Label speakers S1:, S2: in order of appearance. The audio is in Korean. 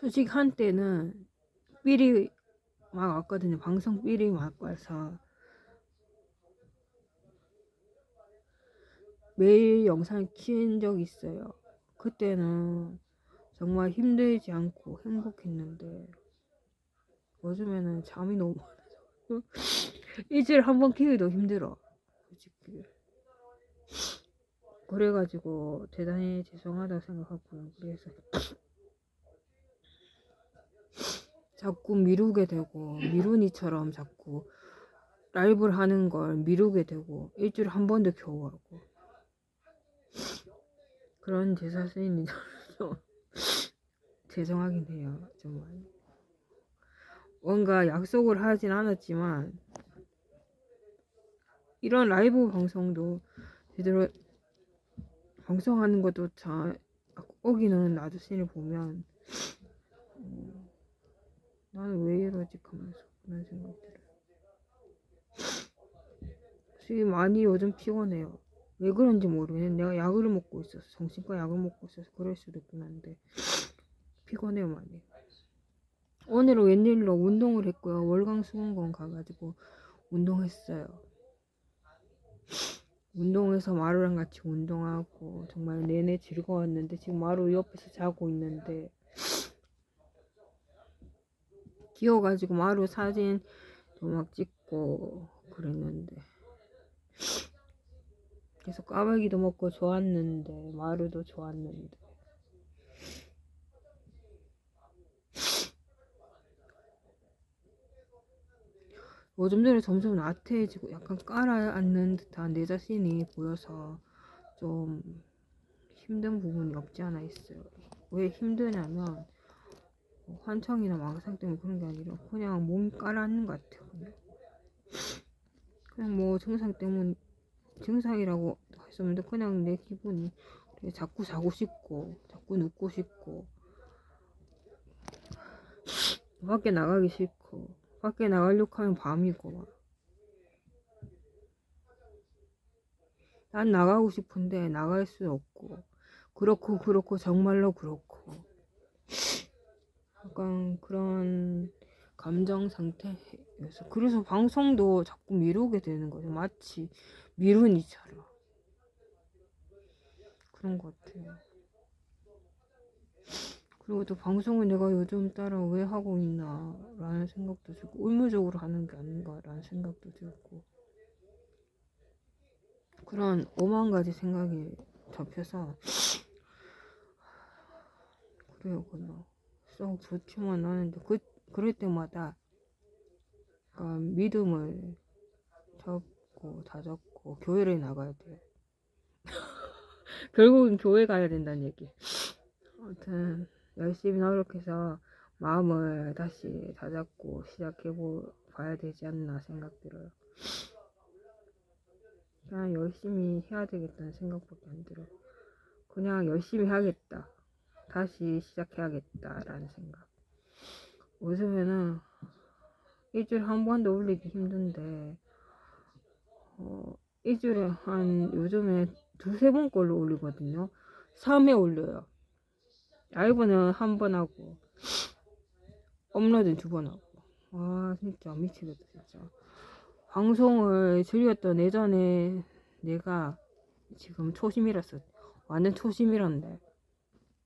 S1: 솔직히 한때는 삘이 막 왔거든요. 방송 삘이 막 와서 매일 영상 킨적 있어요. 그때는 정말 힘들지 않고 행복했는데 요즘에는 잠이 너무 많아서 일주일에 한번 키우기도 힘들어. 솔직히. 그래가지고 대단히 죄송하다고 생각하고요. 그래서 자꾸 미루게 되고 미루니처럼 자꾸 라이브를 하는 걸 미루게 되고 일주일에 한 번도 겨우 하고. 그런 제 자신이 좀 죄송하긴 해요 정말. 뭔가 약속을 하진 않았지만 이런 라이브 방송도 제대로 방송하는 것도 잘 어기는 나 자신을 보면 어, 나는 왜 이러지 하면서 그런 생각이 들어요. 지금 많이 요즘 피곤해요. 왜 그런지 모르겠네. 내가 약을 먹고 있어서 정신과 약을 먹고 있어서 그럴 수도 있긴 한데 피곤해요 많이. 오늘은 웬일로 운동을 했고요. 월광수공원 가가지고 운동했어요. 운동해서 마루랑 같이 운동하고 정말 내내 즐거웠는데 지금 마루 옆에서 자고 있는데 귀여워가지고 마루 사진도 막 찍고 그랬는데 계속 까마귀도 먹고 좋았는데 마루도 좋았는데 요즘 들에 점점 나태해지고 약간 깔아앉는 듯한 내 자신이 보여서 좀 힘든 부분이 없지 않아 있어요. 왜 힘드냐면 뭐 환청이나 망상 때문에 그런 게 아니라 그냥 몸이 깔아앉는 것 같아요. 그냥, 뭐 증상 때문 증상이라고 없는데 그냥 내 기분이 자꾸 자고 싶고 자꾸 눕고 싶고 밖에 나가기 싫고 밖에 나가려고 하면 밤이고 막. 난 나가고 싶은데 나갈 수 없고 그렇고 그렇고 정말로 그렇고 약간 그런 감정 상태여서 그래서 방송도 자꾸 미루게 되는 거죠. 마치 미루니처럼. 그런 것 같아요. 그리고 또 방송을 내가 요즘 따라 왜 하고 있나 라는 생각도 들고 의무적으로 하는 게 아닌가 라는 생각도 들고 그런 오만 가지 생각이 잡혀서 그래요 그냥 썩 좋지만 않은데 그, 그럴 때마다 약간 믿음을 접고 다졌고 교회를 나가야 돼 결국은 교회 가야 된다는 얘기 아무튼 열심히 노력해서 마음을 다시 다잡고 시작해 봐야 되지 않나 생각 들어요. 그냥 열심히 해야 되겠다는 생각밖에 안 들어. 그냥 열심히 하겠다. 다시 시작해야겠다라는 생각. 요즘에는 일주일에 한 번도 올리기 힘든데, 어, 일주일에 한 요즘에 두세 번 걸로 올리거든요. 3회 올려요. 라이브는 한 번 하고 업로드는 두 번 하고 아 진짜 미치겠다 진짜 방송을 즐겼던 예전에 내가 지금 초심이라서 완전 초심이란데